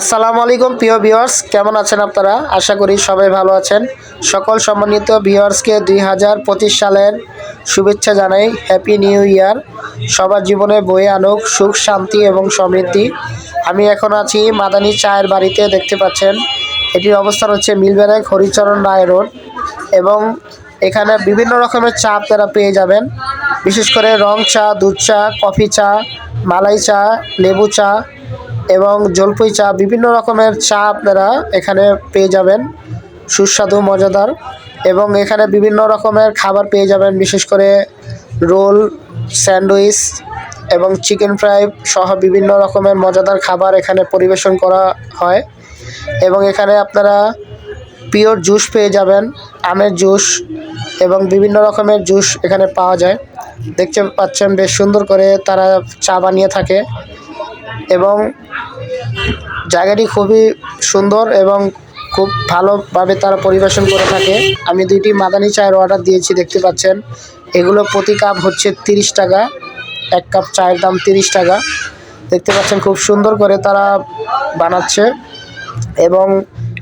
আসসালামু আলাইকুম, প্রিয় ভিউয়ার্স। কেমন আছেন আপনারা? আশা করি সবাই ভালো আছেন। সকল সম্মানিত ভিউয়ার্সকে দুই হাজার পঁচিশ সালের শুভেচ্ছা জানাই। হ্যাপি নিউ ইয়ার সবার জীবনে বয়ে আনুক, সুখ, শান্তি এবং সমৃদ্ধি। আমি এখন আছি মাদানী চায়ের বাড়িতে, দেখতে পাচ্ছেন। এটির অবস্থান হচ্ছে মিলবেড়াক হরিচরণ রায় রোড এবং এখানে বিভিন্ন রকমের চা আপনারা পেয়ে যাবেন। বিশেষ করে রং চা, দুধ চা, কফি চা, মালাই চা, লেবু চা এবং জলপাই চা, বিভিন্ন রকমের চা আপনারা এখানে পেয়ে যাবেন। সুস্বাদু, মজাদার এবং এখানে বিভিন্ন রকমের খাবার পেয়ে যাবেন, বিশেষ করে রোল, স্যান্ডউইচ এবং চিকেন ফ্রাই সহ বিভিন্ন রকমের মজাদার খাবার এখানে পরিবেশন করা হয় এবং এখানে আপনারা পিওর জুস পেয়ে যাবেন, আমের জুস এবং বিভিন্ন রকমের জুস এখানে পাওয়া যায়। দেখতে পাচ্ছেন বেশ সুন্দর করে তারা চা বানিয়ে থাকে এবং জায়গাটি খুবই সুন্দর এবং খুব ভালোভাবে তারা পরিবেশন করে থাকে। আমি দুইটি মাদানি চায়ের অর্ডার দিয়েছি, দেখতে পাচ্ছেন। এগুলো প্রতি কাপ হচ্ছে তিরিশ টাকা। এক কাপ চায়ের দাম তিরিশ টাকা। দেখতে পাচ্ছেন খুব সুন্দর করে তারা বানাচ্ছে। এবং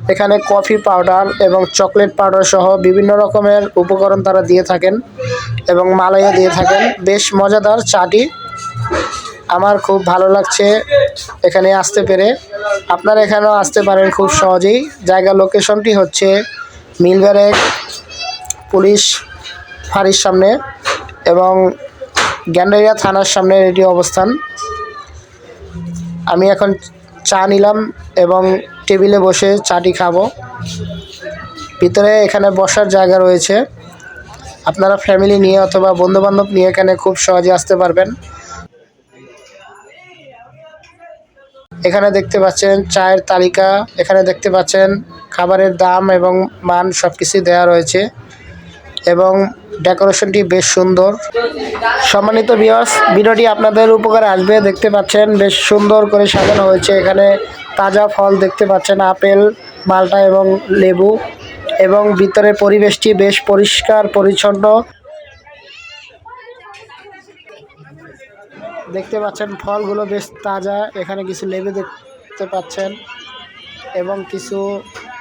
এখানে কফি পাউডার এবং চকলেট পাউডার সহ বিভিন্ন রকমের উপকরণ তারা দিয়ে থাকেন এবং মালাইও দিয়ে থাকেন। বেশ মজাদার চাটি। আমার খুব ভালো লাগছে। এখানে আসতে পেরে আপনারা এখানেও আসতে পারেন খুব সহজেই। জায়গা লোকেশনটি হচ্ছে মিলব্যারেক পুলিশ ফাঁড়ির সামনে এবং গ্যান্ডারিয়া থানার সামনে এটি অবস্থান। আমি এখন চা নিলাম এবং টেবিলে বসে চাটি খাব। ভিতরে এখানে বসার জায়গা রয়েছে। আপনারা ফ্যামিলি নিয়ে অথবা বন্ধুবান্ধব নিয়ে এখানে খুব সহজে আসতে পারবেন। এখানে দেখতে পাচ্ছেন চায়ের তালিকা, এখানে দেখতে পাচ্ছেন খাবারের দাম এবং মান সব কিছুই দেওয়া রয়েছে এবং ডেকোরেশনটি বেশ সুন্দর। সম্মানিত বিয়ার্স ভিডিওটি আপনাদের উপকারে আসবে। দেখতে পাচ্ছেন বেশ সুন্দর করে সাজানো হয়েছে। এখানে তাজা ফল দেখতে পাচ্ছেন, আপেল, মালটা এবং লেবু এবং ভিতরে পরিবেশটি বেশ পরিষ্কার, পরিচ্ছন্ন। দেখতে পাচ্ছেন, ফলগুলো বেশ তাজা। এখানে কিছু লেবু দেখতে পাচ্ছেন এবং কিছু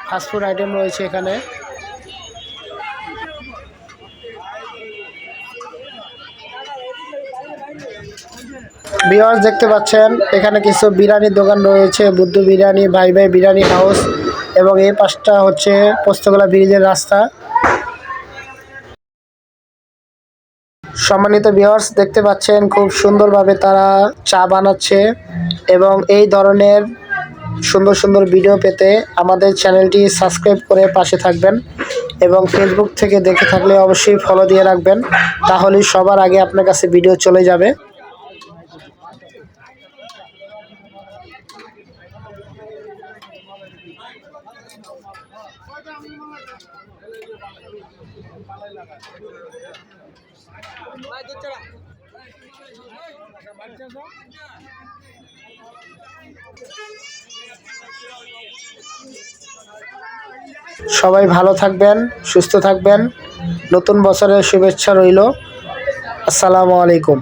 ফাস্টফুড আইটেম রয়েছে এখানে। দেখতে পাচ্ছেন, এখানে কিছু বিরিয়ানির দোকান রয়েছে, বুদ্ধ বিরিয়ানি, ভাই ভাই বিরিয়ানি হাউস এবং এই পাশটা হচ্ছে পোস্তগোলা ব্রিজের রাস্তা। সম্মানিত ভিউয়ার্স দেখতে পাচ্ছেন খুব সুন্দরভাবে তারা চা বানাচ্ছে এবং এই ধরনের সুন্দর সুন্দর ভিডিও পেতে আমাদের চ্যানেলটি সাবস্ক্রাইব করে পাশে থাকবেন এবং ফেসবুক থেকে দেখে থাকলে অবশ্যই ফলো দিয়ে রাখবেন। তাহলে সবার আগে আপনার কাছে ভিডিও চলে যাবে। সবাই ভালো থাকবেন সুস্থ থাকবেন। নতুন বছরের শুভেচ্ছা রইল। আসসালামু আলাইকুম।